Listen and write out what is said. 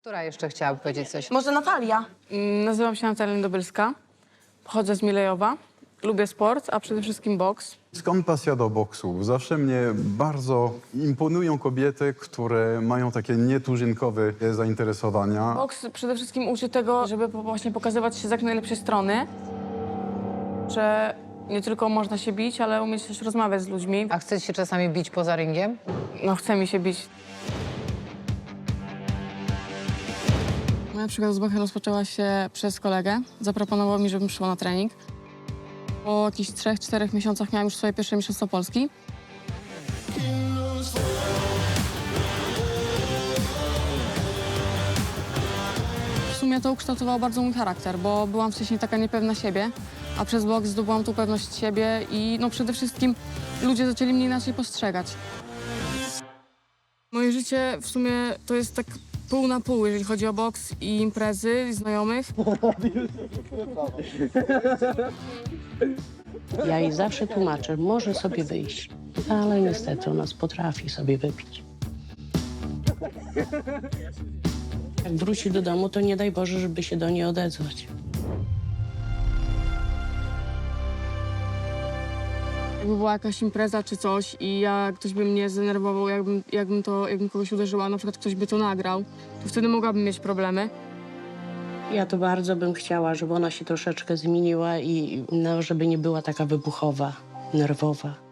Która jeszcze chciałaby powiedzieć coś? Może Natalia? Mm, Nazywam się Natalia Dobylska. Pochodzę z Milejowa. Lubię sport, a przede wszystkim boks. Skąd pasja do boksu? Zawsze mnie bardzo imponują kobiety, które mają takie nietuzinkowe zainteresowania. Boks przede wszystkim uczy tego, żeby po- właśnie pokazywać się z jak najlepszej strony. Że nie tylko można się bić, ale umieć też rozmawiać z ludźmi. A chcesz się czasami bić poza ringiem? No, chce mi się bić. Moja przygoda z boksem rozpoczęła się przez kolegę. Zaproponował mi, żebym przyszła na trening. Po jakichś trzech, czterech miesiącach miałam już swoje pierwsze mistrzostwo Polski. W sumie to ukształtowało bardzo mój charakter, bo byłam wcześniej taka niepewna siebie, a przez boks zdobyłam tu pewność siebie i no przede wszystkim ludzie zaczęli mnie inaczej postrzegać. Moje życie w sumie to jest tak pół na pół, jeżeli chodzi o boks i imprezy i znajomych. Ja jej zawsze tłumaczę, może sobie wyjść, ale niestety ona potrafi sobie wypić. Jak wróci do domu, to nie daj Boże, żeby się do niej odezwać. Jakby była jakaś impreza czy coś i ja, ktoś by mnie zdenerwował, jakbym, jakbym, to, jakbym kogoś uderzyła, na przykład ktoś by to nagrał, to wtedy mogłabym mieć problemy. Ja to bardzo bym chciała, żeby ona się troszeczkę zmieniła i no, żeby nie była taka wybuchowa, nerwowa.